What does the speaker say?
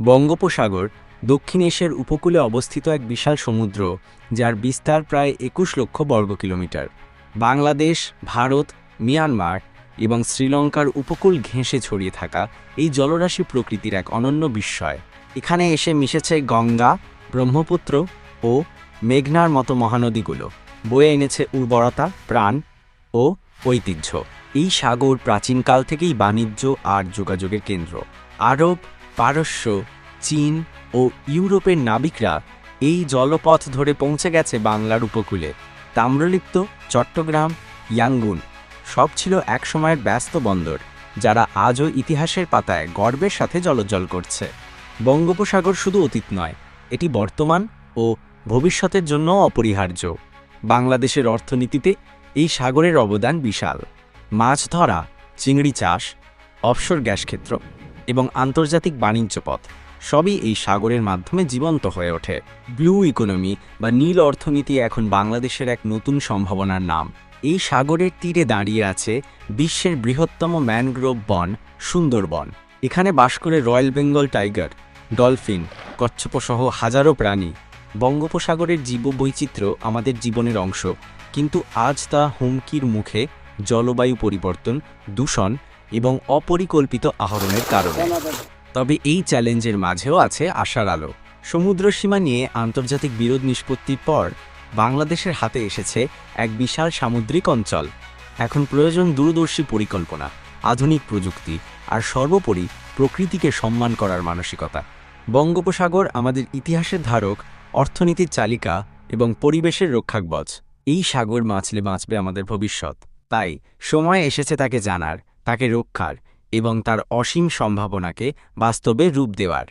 বঙ্গোপসাগর দক্ষিণ এশিয়ার উপকূলে অবস্থিত এক বিশাল সমুদ্র, যার বিস্তার প্রায় একুশ লক্ষ বর্গ কিলোমিটার। বাংলাদেশ, ভারত, মিয়ানমার এবং শ্রীলঙ্কার উপকূল ঘেঁষে ছড়িয়ে থাকা এই জলরাশি প্রকৃতির এক অনন্য বিস্ময়। এখানে এসে মিশেছে গঙ্গা, ব্রহ্মপুত্র ও মেঘনার মতো মহানদীগুলো। বয়ে এনেছে উর্বরতা, প্রাণ ও ঐতিহ্য। এই সাগর প্রাচীনকাল থেকেই বাণিজ্য আর যোগাযোগের কেন্দ্র। আরব পারস্য, চীন ও ইউরোপের নাবিকরা এই জলপথ ধরে পৌঁছে গেছে বাংলার উপকূলে। তাম্রলিপ্ত, চট্টগ্রাম, ইয়াঙ্গুন সব ছিল একসময়ের ব্যস্ত বন্দর, যারা আজও ইতিহাসের পাতায় গর্বের সাথে জলজ্জল করছে। বঙ্গোপসাগর শুধু অতীত নয়, এটি বর্তমান ও ভবিষ্যতের জন্য অপরিহার্য। বাংলাদেশের অর্থনীতিতে এই সাগরের অবদান বিশাল। মাছ ধরা, চিংড়ি চাষ, অফশোর গ্যাস ক্ষেত্র এবং আন্তর্জাতিক বাণিজ্য পথ। সবই এই সাগরের মাধ্যমে জীবন্ত হয়ে ওঠে। ব্লু ইকোনমি বা নীল অর্থনীতি এখন বাংলাদেশের এক নতুন সম্ভাবনার নাম। এই সাগরের তীরে দাঁড়িয়ে আছে বিশ্বের বৃহত্তম ম্যানগ্রোভ বন সুন্দরবন। এখানে বাস করে রয়্যাল বেঙ্গল টাইগার, ডলফিন, কচ্ছপসহ হাজারো প্রাণী। বঙ্গোপসাগরের জীববৈচিত্র্য আমাদের জীবনের অংশ। কিন্তু আজ তা হুমকির মুখে জলবায়ু পরিবর্তন, দূষণ এবং অপরিকল্পিত আহরণের কারণে। তবে এই চ্যালেঞ্জের মাঝেও আছে আশার আলো। সমুদ্র সীমা নিয়ে আন্তর্জাতিক বিরোধ নিষ্পত্তির পর বাংলাদেশের হাতে এসেছে এক বিশাল সামুদ্রিক অঞ্চল। এখন প্রয়োজন দূরদর্শী পরিকল্পনা, আধুনিক প্রযুক্তি আর সর্বোপরি প্রকৃতিকে সম্মান করার মানসিকতা। বঙ্গোপসাগর আমাদের ইতিহাসের ধারক, অর্থনীতির চালিকা এবং পরিবেশের রক্ষাকবচ। এই সাগর বাঁচলে বাঁচবে আমাদের ভবিষ্যৎ। তাই সময় এসেছে তাকে জানার। তাকে রক্ষার এবং তার অসীম সম্ভাবনাকে বাস্তবে রূপ দেওয়ার।